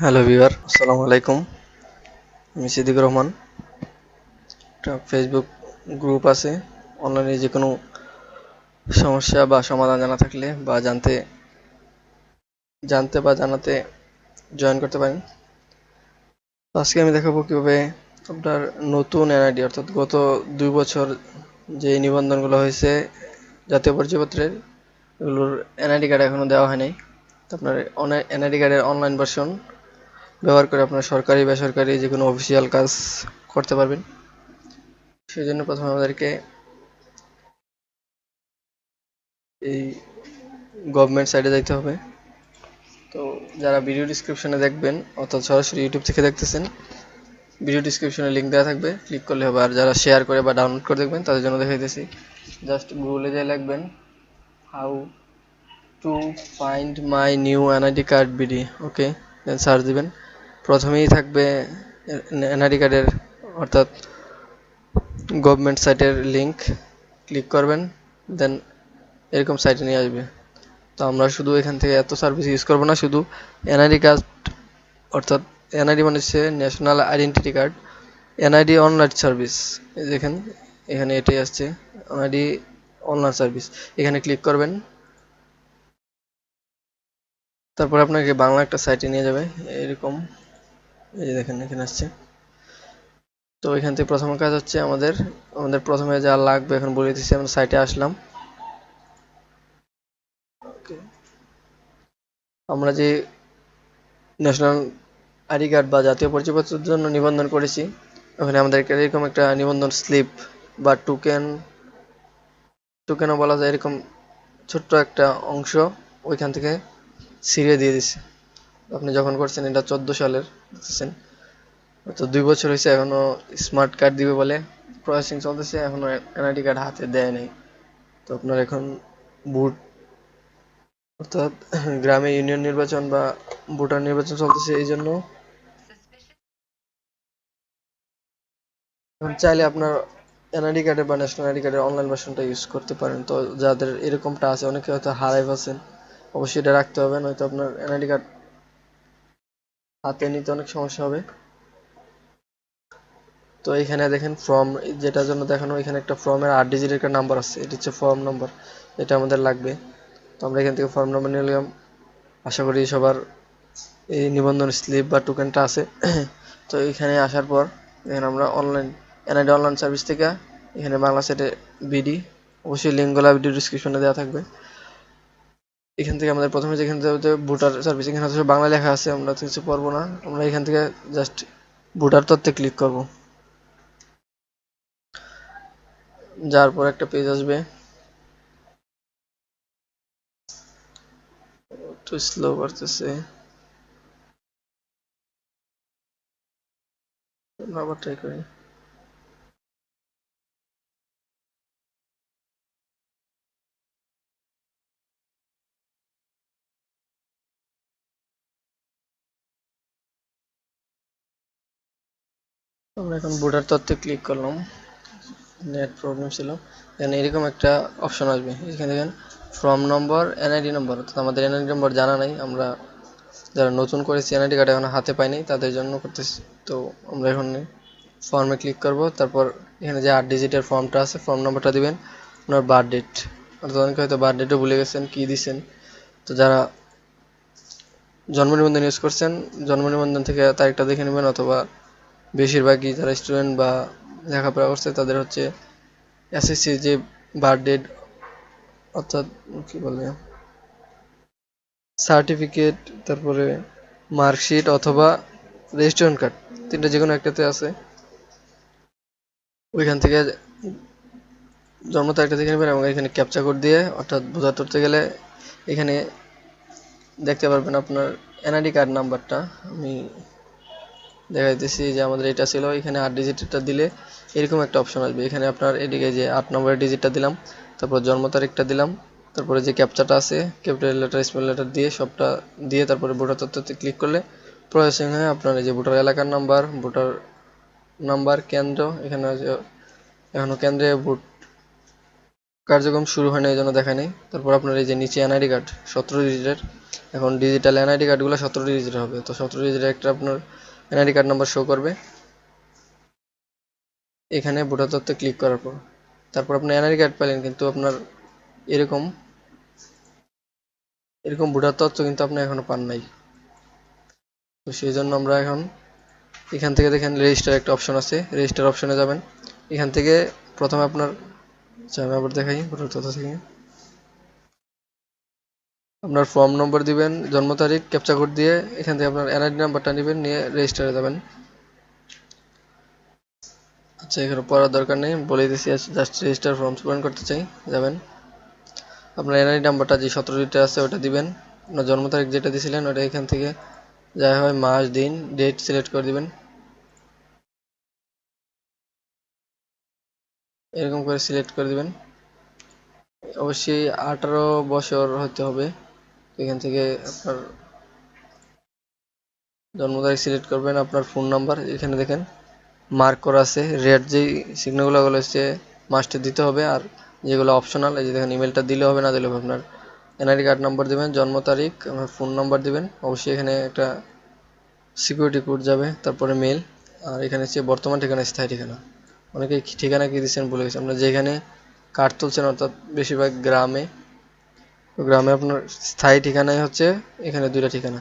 Hello viewer আসসালামু আলাইকুম আমি সিদ্দিকুর রহমান। একটা ফেসবুক গ্রুপ আছে। অনলাইনে যে কোনো সমস্যা বা সমাধান জানা থাকলে বা জানতে জানতে বা জানাতে জয়েন করতে পারেন। আজকে আমি দেখাবো কীভাবে আপনার নতুন এনআইডি অর্থাৎ গত দুই বছর যে নিবন্ধনগুলো হয়েছে জাতীয় পরিচয়পত্রের, এগুলোর এনআইডি কার্ড এখনও দেওয়া হয় নাই তো আপনার এনআইডি কার্ডের অনলাইন ভার্সন ব্যবহার করে আপনার সরকারি, বেসরকারি যে কোনো অফিসিয়াল কাজ করতে পারবেন। সেই জন্য প্রথমে আমাদেরকে এই গভর্নমেন্ট সাইডে যাইতে হবে। তো যারা ভিডিও ডিসক্রিপশনে দেখবেন, অর্থাৎ সরাসরি ইউটিউব থেকে দেখতেছেন ভিডিও ডিসক্রিপশনে লিঙ্ক দেওয়া থাকবে। ক্লিক করলে হবে, আর যারা শেয়ার করে বা ডাউনলোড করে দেখবেন, তাদের জন্য দেখাইতেছি। জাস্ট গুগলে যাই লাগবেন how to find my new NID card BD okay then search দিবেন। প্রথমেই থাকবে এনআইডি কার্ডের অর্থাৎ গভর্নমেন্ট সাইটের লিঙ্ক ক্লিক করবেন দেন এরকম সাইটে নিয়ে আসবে। তো আমরা শুধু এখান থেকে এত সার্ভিস ইউজ করব না, শুধু এনআইডি কার্ড অর্থাৎ এনআইডি মানে হচ্ছে national identity card NID online service দেখেন, এখানে এটাই আসছে এনআইডি অনলাইন সার্ভিস এখানে ক্লিক করবেন। তারপর আপনাকে বাংলা একটা সাইটে নিয়ে যাবে, এরকম। এই দেখেন, এখানে আসছে। তো এখান থেকে প্রথম কাজ হচ্ছে আমাদের আমাদের প্রথমে যা লাগবে এখন বলে দিচ্ছি, আমরা সাইটে আসলাম। আমরা যে ন্যাশনাল আইডি কার্ড বা জাতীয় পরিচয়পত্রের জন্য নিবন্ধন করেছি, ওখানে আমাদেরকে এরকম একটা নিবন্ধন স্লিপ বা টোকেন টোকেনও বলা যায়, এরকম ছোট্ট একটা অংশ ওইখান থেকে ছিঁড়ে দিয়ে দিচ্ছে। আপনি যখন করছেন, এটা চোদ্দ সালের দেখতেছেন তো দুই বছর হয়েছে, এখনও স্মার্ট কার্ড দিবে বলে প্রসেসিং চলতেছে, এখনও এনআইডি কার্ড হাতে দেয় নাই। তো আপনার এখন ভোট, অর্থাৎ গ্রামে ইউনিয়ন নির্বাচন বা ভোটার নির্বাচন চলতেছে এই জন্য। চাইলে আপনার এনআইডি কার্ডে বা ন্যাশনাল আইডি কার্ডের অনলাইন ভার্সনটা ইউজ করতে পারেন। তো যাদের এরকমটা আছে, অনেকে হয়তো হারাই ফেলছেন, অবশ্যই এটা রাখতে হবে, নয়তো আপনার এনআইডি কার্ড হাতে নিতে অনেক সমস্যা হবে। তো এখানে দেখেন ফর্ম যেটার জন্য দেখানো, এখানে একটা ফর্মের আট ডিজিটের একটা নাম্বার আছে। এটা হচ্ছে ফর্ম নাম্বার এটা আমাদের লাগবে। তো আমরা এখান থেকে ফর্ম নাম্বার নিয়ে নিলাম। আশা করি সবার এই নিবন্ধন স্লিপ বা টোকেনটা আছে। তো এখানে আসার পর, এখানে আমরা অনলাইন এনআইডি অনলাইন সার্ভিস থেকে, এখানে বাংলা সেটে বিডি অবশ্যই লিঙ্কগুলো ভিডিও ডিসক্রিপশনে দেওয়া থাকবে। এখান থেকে আমাদের প্রথমে যেখান থেকে ভোটার সার্ভিস এখানে হচ্ছে বাংলা লেখা আছে, আমরা কিছু পড়ব না। আমরা এখান থেকে জাস্ট ভোটার তথ্যে ক্লিক করব। যার পর একটা পেজ আসবে। একটু স্লো করতেছে আবার ট্রাই করি। আমরা এখন ভোটার তথ্যে ক্লিক করলাম। নেট প্রবলেম ছিল। এখানে এরকম একটা অপশন আসবে। এখানে দেখেন ফর্ম নম্বর এনআইডি নম্বর অর্থাৎ আমাদের এনআইডি নম্বর জানা নাই। আমরা যারা নতুন করেছি এনআইডি কার্ড এখন হাতে পাইনি, তাদের জন্য করতেছি। তো আমরা এখন ফর্মে ক্লিক করব। তারপর এখানে যে আট ডিজিটের ফর্মটা আছে ফর্ম নম্বরটা দিবেন, আপনার বার্থ ডেট অর্থাৎ অনেকে হয়তো বার্থ ডেটও ভুলে গেছেন, কী দিছেন। তো যারা জন্ম নিবন্ধন ইউজ করছেন, জন্ম নিবন্ধন থেকে তারিখটা দেখে নেবেন, অথবা বেশিরভাগই যারা স্টুডেন্ট বা লেখাপড়া করছে, তাদের হচ্ছে এসএসসি যে বার্থ ডেট অর্থাৎ কি বলে সার্টিফিকেট তারপরে মার্কশিট অথবা রেজিস্ট্রেশন কার্ড তিনটা যে কোনো একটাতে আছে। ওইখান থেকে জন্ম তারিখটা দেখে নেবেন এবং এখানে ক্যাপচা কোড দিয়ে, অর্থাৎ বোঝা করতে গেলে এখানে দেখতে পারবেন আপনার এনআইডি কার্ড নাম্বারটা আমি দেখাইতেছি যে আমাদের এটা ছিল, এখানে আট ডিজিটটা দিলে এরকম একটা অপশন আসবে। এখানে আপনার এদিকে যে আট নম্বরের ডিজিটটা দিলাম, তারপর জন্ম তারিখটা দিলাম, তারপরে যে ক্যাপচাটা আছে ক্যাপিটাল লেটার স্মল লেটার দিয়ে সবটা দিয়ে তারপরে ভোটার তথ্যতে ক্লিক করলে প্রসেসিং হয়ে আপনার এই যে ভোটার এলাকার নাম্বার ভোটার নাম্বার কেন্দ্র, এখানে এখনও কেন্দ্রে ভোট কার্যক্রম শুরু হয় না এই জন্য দেখা নেই। তারপর আপনার এই যে নিচে এনআইডি কার্ড সতেরো ডিজিটের এখন ডিজিটাল এনআইডি কার্ডগুলো সতেরো ডিজিটের হবে। তো সতেরো ডিজিটের একটা আপনার এনআইডি কার্ড নাম্বার শো করবে। এখানে ভোটার তথ্য ক্লিক করার পর। তারপর আপনি এনআইডি কার্ড পেলেন কিন্তু আপনার এরকম এরকম ভোটার তথ্য কিন্তু আপনি এখনও পান নাই। তো সেই জন্য আমরা এখন এখান থেকে দেখেন রেজিস্টার একটা অপশন আছে। রেজিস্টার অপশনে যাবেন। এখান থেকে প্রথমে আপনার আচ্ছা আমি আবার দেখাই ভোটার তথ্য থেকে আপনার ফর্ম নম্বর দিবেন, জন্ম তারিখ ক্যাপচা কোড দিয়ে এখান থেকে আপনার এনআইডি নাম্বারটা নেবেন, নিয়ে রেজিস্টারে যাবেন। আচ্ছা এখানে পড়ার দরকার নেই, বলে দিচ্ছি জাস্ট রেজিস্টার ফর্ম পূরণ করতে চাই, যাবেন। আপনার এনআইডি নাম্বারটা যে সতেরো ডিজিট আছে, ওটা দিবেন। আপনার জন্ম তারিখ যেটা দিয়েছিলেন ওটা এখান থেকে যা হয় মাস, দিন ডেট সিলেক্ট করে দিবেন। এরকম করে সিলেক্ট করে দিবেন। অবশ্যই আঠারো বছর হতে হবে। এখান থেকে আপনার জন্ম তারিখ সিলেক্ট করবেন, আপনার ফোন নাম্বার এখানে দেখেন মার্ক করা আছে রেড যেই সিগনালগুলো গুলো হচ্ছে মাস্টে দিতে হবে, আর যেগুলো অপশনাল এই যে দেখেন ইমেলটা দিলে হবে না, দিলে হবে আপনার এনআইডি কার্ড নাম্বার দিবেন জন্ম তারিখ আপনার ফোন নাম্বার দিবেন, অবশ্যই এখানে একটা সিকিউরিটি কোড যাবে, তারপরে মেল আর এখানে হচ্ছে বর্তমান ঠিকানা, স্থায়ী ঠিকানা। অনেকে ঠিকানা কি দিচ্ছেন বলে গেছে। আপনার যেখানে কার্ড তুলছেন, অর্থাৎ বেশিরভাগ গ্রামে গ্রামে আপনার স্থায়ী ঠিকানাই হচ্ছে এখানে দুইটা ঠিকানা।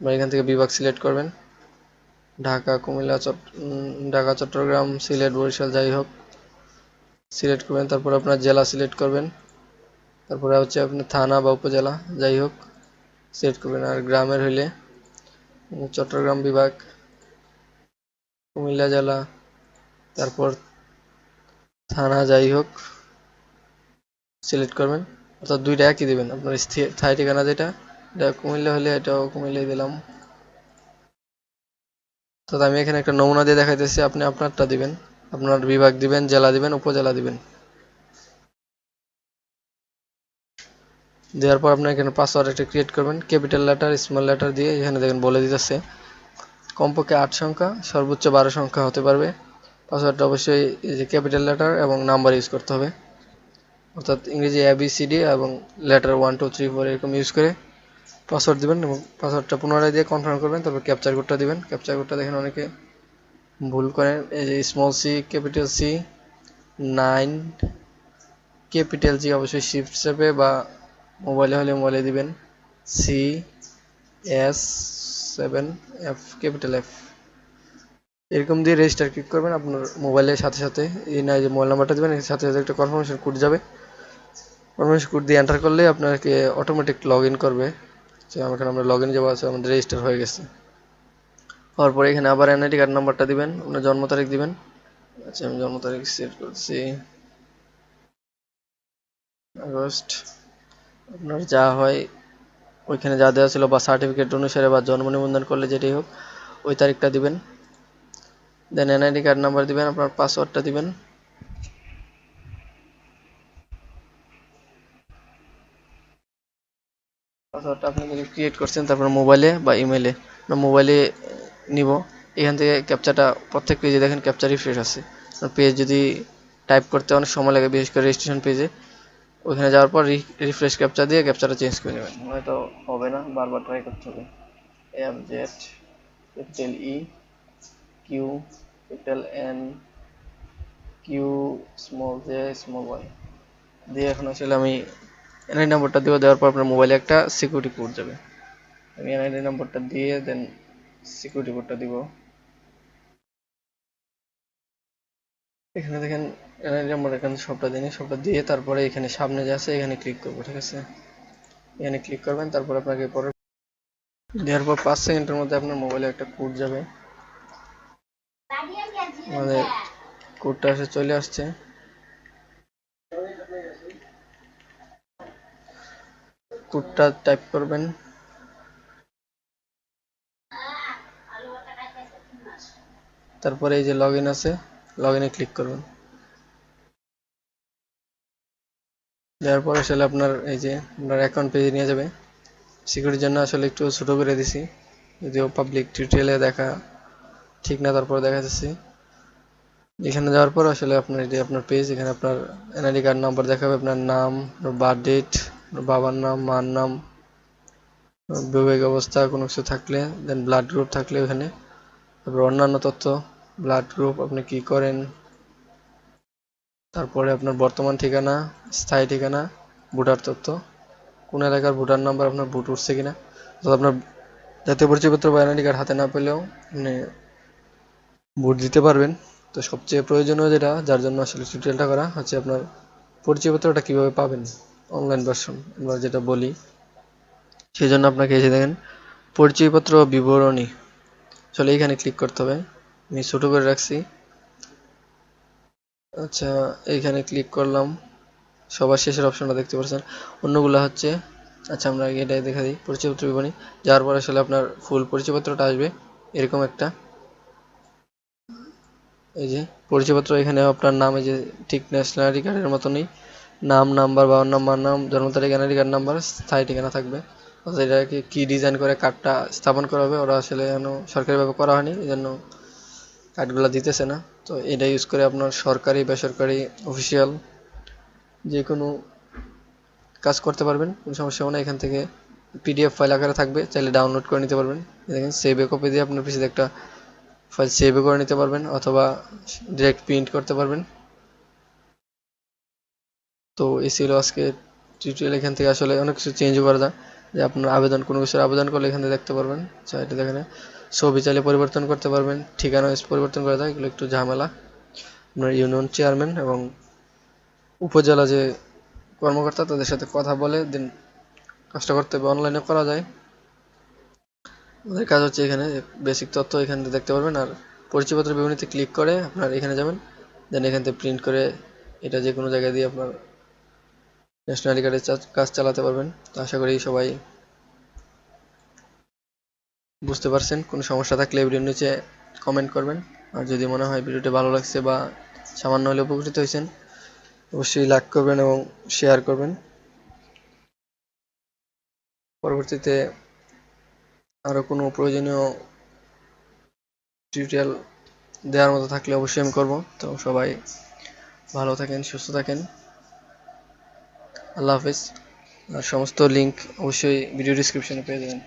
বা এখান থেকে বিভাগ সিলেক্ট করবেন। ঢাকা, কুমিল্লা ঢাকা, চট্টগ্রাম, সিলেট, বরিশাল, যাই হোক। সিলেক্ট করবেন, তারপর আপনার জেলা সিলেক্ট করবেন। তারপরে হচ্ছে আপনার থানা বা উপজেলা, যাই হোক, সিলেক্ট করবেন। আর গ্রামের হইলে চট্টগ্রাম বিভাগ, কুমিল্লা জেলা, তারপর থানা, যাই হোক, সিলেক্ট করবেন। অর্থাৎ দুইটা একই দিবেন। আপনার স্থি- স্থায়ী ঠিকানা যেটা, এটা কুমিল্লা হলে এটাও কুমিল্লাই দিলাম। তো আমি এখানে একটা নমুনা দিয়ে দেখাইতেছি, আপনি আপনারটা দিবেন, আপনার বিভাগ দিবেন, জেলা দিবেন, উপজেলা দিবেন। দেওয়ার পর আপনি এখানে পাসওয়ার্ড একটা ক্রিয়েট করবেন ক্যাপিটাল লেটার স্মল লেটার দিয়ে এখানে দেখেন বলে দিতেছে। কমপক্ষে আট সংখ্যা, সর্বোচ্চ বারো সংখ্যা হতে পারবে। পাসওয়ার্ডটা অবশ্যই এই যে ক্যাপিটাল লেটার এবং নাম্বার ইউজ করতে হবে। অর্থাৎ ইংরেজি এ সি ডি এবং letter one two three four এরকম ইউজ করে পাসওয়ার্ড দিবেন এবং পাসওয়ার্ডটা পুনরায় দিয়ে কনফার্ম করবেন, তারপর ক্যাপচার কোডটা দিবেন। ক্যাপচার কোডটা দেখেন অনেকে ভুল করেন। এই যে small C capital C nine capital G অবশ্যই শিফট চেপে বা মোবাইলে হলে মোবাইলে দিবেন। C S seven F capital F এরকম দিয়ে রেজিস্টার ক্লিক করবেন। আপনার মোবাইলের সাথে সাথে এই না যে মোবাইল নাম্বারটা দেবেন, এর সাথে সাথে একটা কনফার্মেশন কোড যাবে। কনফার্মেশন কোড দিয়ে এন্টার করলে আপনাকে অটোমেটিক লগ ইন করবে। আমার এখানে আমরা লগ ইন যাব, আছে, আমাদের রেজিস্টার হয়ে গেছে। হওয়ার পরে এখানে আবার এনআইডি কার্ড নাম্বারটা দিবেন, আপনার জন্ম তারিখ দিবেন। আচ্ছা আমি জন্ম তারিখ সেট করছি। আগস্ট, আপনার যা হয়, ওইখানে যা দেওয়া ছিল বা সার্টিফিকেট অনুসারে বা জন্ম নিবন্ধন করলে যেটাই হোক, ওই তারিখটা দিবেন। দেন এনআইডি কার্ড নাম্বার দিবেন, আপনার পাসওয়ার্ডটা দিবেন। পাসওয়ার্ডটা আপনি যদি ক্রিয়েট করছেন, তারপর মোবাইলে বা ইমেলে মোবাইলে নিব। এখান থেকে ক্যাপচাটা প্রত্যেক পেজে দেখেন ক্যাপচা রিফ্রেশ আছে। পেজ যদি টাইপ করতে অনেক সময় লাগে, বিশেষ করে রেজিস্ট্রেশন পেজে ওখানে যাওয়ার পর রিফ্রেশ ক্যাপচা দিয়ে ক্যাপচাটা চেঞ্জ করে নেবেন। হয়তো হবে না, বারবার ট্রাই করতে হবে। F Z capital E Q capital N Q small J small Y দিয়ে এখন আসলে আমি এনআই নাম্বারটা দেবো দেওয়ার পর আপনার মোবাইলে একটা সিকিউরিটি কোড যাবে। আমি এনআইডি নাম্বারটা দিয়ে দেন সিকিউরিটি কোডটা দিব। এখানে দেখেন এনআইডি নাম্বার এখানে সবটা দিন সবটা দিয়ে তারপরে এখানে সামনে যে আছে এখানে ক্লিক করব, ঠিক আছে? এখানে ক্লিক করবেন, তারপর আপনাকে পরে দেওয়ার পর পাঁচ সেকেন্ডের মধ্যে আপনার মোবাইলে একটা কোড যাবে। আমাদের কোডটা এসে চলে আসছে। কোডটা টাইপ করবেন। তারপরে এই যে লগ আছে লগ ইনে ক্লিক করবেন। দেওয়ার পর আসলে আপনার এই যে আপনার অ্যাকাউন্ট পেজে নিয়ে যাবে। সিকিউরিটির জন্য আসলে একটু ছোট করে দিছি, যদিও পাবলিক ডিটেলে দেখা ঠিক না, তারপর দেখা যাচ্ছে। এখানে যাওয়ার পর আসলে আপনার এটি আপনার পেজ এখানে আপনার এনআইডি কার্ড নাম্বার দেখাবে, আপনার নাম বার্থ ডেট বাবার নাম, মার নাম বৈবাহিক অবস্থা, কোনো কিছু থাকলে দেন ব্লাড গ্রুপ থাকলে ওখানে। তারপর অন্যান্য তথ্য ব্লাড গ্রুপ আপনি কি করেন? তারপরে আপনার বর্তমান ঠিকানা, স্থায়ী ঠিকানা, ভোটার তথ্য। কোন এলাকার ভোটার নাম্বার আপনার ভোট উঠছে কিনা? অর্থাৎ আপনার জাতীয় পরিচয়পত্র বা এনআইডি কার্ড হাতে না পেলেও আপনি ভোট দিতে পারবেন। তো সবচেয়ে প্রয়োজনীয় যেটা, যার জন্য আসলে টিউটোরিয়ালটা করা, হচ্ছে আপনার পরিচয়পত্রটা কীভাবে পাবেন। অনলাইন ভার্সন আমরা যেটা বলি। সেই জন্য আপনাকে এসে দেখেন, পরিচয়পত্র বিবরণী। চলে এইখানে ক্লিক করতে হবে। আমি ছোটো করে রাখছি। আচ্ছা এইখানে ক্লিক করলাম। সবার শেষের অপশনটা দেখতে পাচ্ছেন। অন্যগুলো হচ্ছে আচ্ছা আমরা এটাই দেখা দিই, পরিচয়পত্র বিবরণী। যার পর আসলে আপনার ফুল পরিচয়পত্রটা আসবে, এরকম একটা। এই যে, পরিচয়পত্র এখানে আপনার নাম এই যে ঠিক ন্যাশনাল আইডি কার্ডের মতনই নাম, নাম্বার, বাবার নাম নাম, জন্ম তারিখ, এনআইডি কার্ড নাম্বার, স্থায়ী ঠিকানা থাকবে। এটাকে কি ডিজাইন করে কার্ডটা স্থাপন করা হবে ওরা আসলে যেন সরকারিভাবে করা হয়নি এই জন্য কার্ডগুলো দিতেছে না। তো এটা ইউজ করে আপনার সরকারি, বেসরকারি অফিসিয়াল যে কোনো কাজ করতে পারবেন, কোনো সমস্যা হবে না, এখান থেকে পিডিএফ ফাইল আকারে থাকবে, চাইলে ডাউনলোড করে নিতে পারবেন। দেখেন সেভ কপি দিয়ে আপনার পিছিয়ে একটা ফাইল সেভ করে নিতে পারবেন, অথবা ডিরেক্ট প্রিন্ট করতে পারবেন। তো এই ছিল আজকে টিউটোরিয়াল এখান থেকে। আসলে অনেক কিছু চেঞ্জ করা যায় যে আপনার আবেদন, কোনো কিছুর আবেদন করলে এখান থেকে দেখতে পারবেন। এটা দেখেন, ছবি চাইলে পরিবর্তন করতে পারবেন। ঠিকানা পরিবর্তন করা যায় এগুলো একটু ঝামেলা। আপনার ইউনিয়ন চেয়ারম্যান এবং উপজেলা যে কর্মকর্তা, তাদের সাথে কথা বলে দিন কাজটা করতে হবে অনলাইনে করা যায়। আমাদের কাজ হচ্ছে এখানে বেসিক তথ্য এখানে দেখতে পারবেন, আর পরিচয়পত্র বিবরণীতে ক্লিক করে আপনার এখানে যাবেন। দেন এখান থেকে প্রিন্ট করে, এটা যে কোনো জায়গায় দিয়ে আপনার ন্যাশনাল আইডি কাজ চালাতে পারবেন। তো আশা করি সবাই বুঝতে পারছেন। কোনো সমস্যা থাকলে ভিডিওর নিচে কমেন্ট করবেন। আর যদি মনে হয় ভিডিওটি ভালো লাগছে বা সামান্য হলে উপকৃত হয়েছেন, অবশ্যই লাইক করবেন এবং শেয়ার করবেন। পরবর্তীতে আরও কোনো প্রয়োজনীয় টিউটোরিয়াল দেওয়ার মতো থাকলে অবশ্যই আমি করব। তো সবাই ভালো থাকেন, সুস্থ থাকেন। আল্লাহ হাফেজ। সমস্ত লিঙ্ক অবশ্যই ভিডিও ডিসক্রিপশনে পেয়ে যাবেন।